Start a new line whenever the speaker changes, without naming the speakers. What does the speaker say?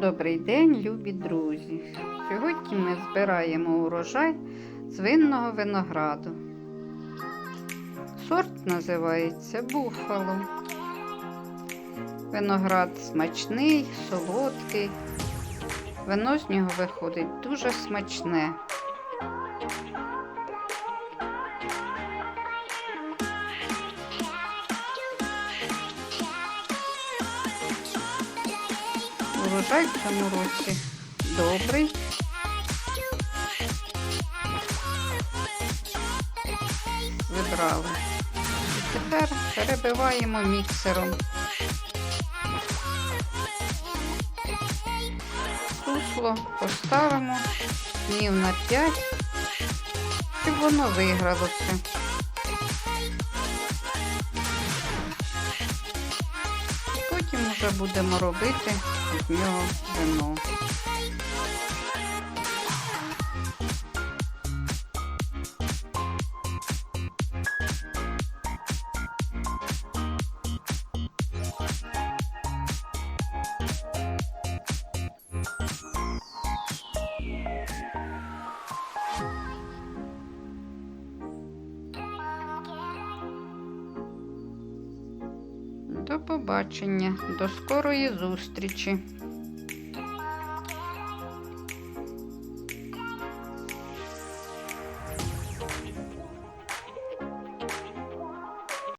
Добрий день, любі друзі! Сьогодні ми збираємо урожай з винного винограду. Сорт називається буфало. Виноград смачний, солодкий. Вино з нього виходить дуже смачне. Урожай в цьому році добрий. Вибрали. Тепер перебиваємо міксером. Сусло поставимо днів на 5, щоб воно вигралося. Вже будемо робити з нього вино. До побачення, до скорої зустрічі!